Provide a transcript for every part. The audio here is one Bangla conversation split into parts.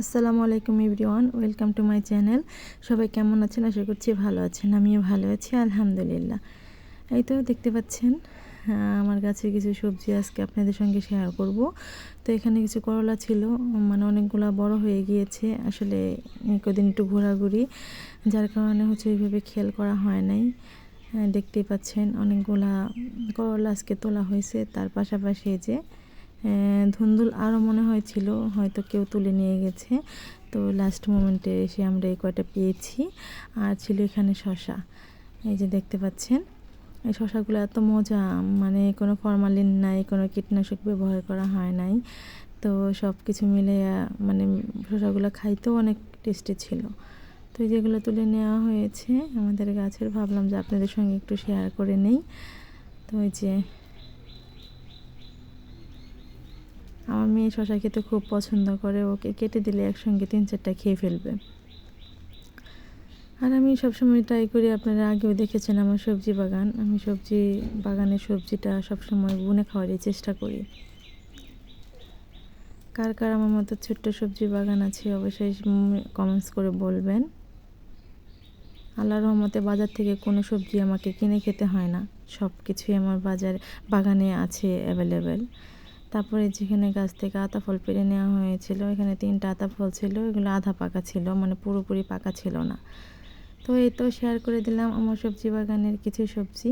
আসসালামু আলাইকুম everyone, welcome to my channel. সবাই কেমন আছেন? আশা করছি ভালো আছেন। আমিও ভালো আছি, আলহামদুলিল্লাহ। এই তো দেখতে পাচ্ছেন আমার গাছের কিছু সবজি আজকে আপনাদের সঙ্গে শেয়ার করব। তো এখানে কিছু করলা ছিল মানে অনেকগুলো বড় হয়ে গিয়েছে। আসলে কদিন একটু ঘোরাঘুরি, যার কারণে হচ্ছে ওইভাবে খেয়াল করা হয় নাই। দেখতেই পাচ্ছেন, অনেকগুলা করলা আজকে তোলা হয়েছে। তার পাশাপাশি যে ধুন্দুল আরও মনে হয়েছিল, হয়তো কেউ তুলে নিয়ে গেছে। তো লাস্ট মোমেন্টে এসে আমরা এই কয়টা পেয়েছি। আর ছিল এখানে শশা। এই যে দেখতে পাচ্ছেন, এই শশাগুলো এত মজা মানে কোনো ফরমালিন নাই, কোনো কীটনাশক ব্যবহার করা হয় নাই। তো সব কিছু মিলে মানে শশাগুলো খাইতেও অনেক টেস্টি ছিল। তো যেগুলো তুলে নেওয়া হয়েছে, আমাদের গাছের ভাবলাম যে আপনাদের সঙ্গে একটু শেয়ার করে নেই। তো ওই যে আমার মেয়ে শশা খেতে খুব পছন্দ করে, ওকে কেটে দিলে একসঙ্গে তিন চারটা খেয়ে ফেলবে। আর আমি সবসময় ট্রাই করি, আপনারা আগেও দেখেছেন আমার সবজি বাগান। আমি সবজি, বাগানের সবজিটা সবসময় বুনে খাওয়ারই চেষ্টা করি। কার কার আমার মতো ছোট্ট সবজি বাগান আছে, অবশ্যই কমেন্টস করে বলবেন। আল্লাহ রহমতে বাজার থেকে কোনো সবজি আমাকে কিনে খেতে হয় না। সব কিছুই আমার বাজার, বাগানে আছে অ্যাভেলেবেল তারপরে যেখানে গাছ থেকে আতা ফল পেরে নেওয়া হয়েছিল, এখানে তিনটা আতা ফল ছিল, এগুলো আধা পাকা ছিল মানে পুরোপুরি পাকা ছিল না। তো এই তো শেয়ার করে দিলাম আমার সবজি বাগানের কিছু সবজি।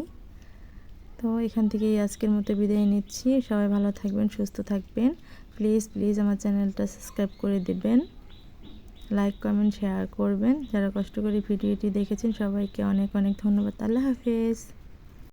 তো এখান থেকেই আজকের মতো বিদায় নিচ্ছি। সবাই ভালো থাকবেন, সুস্থ থাকবেন। প্লিজ প্লিজ আমার চ্যানেলটা সাবস্ক্রাইব করে দেবেন। লাইক কমেন্ট শেয়ার করবেন। যারা কষ্ট করে ভিডিওটি দেখেছেন, সবাইকে অনেক অনেক ধন্যবাদ। আল্লাহ হাফেজ।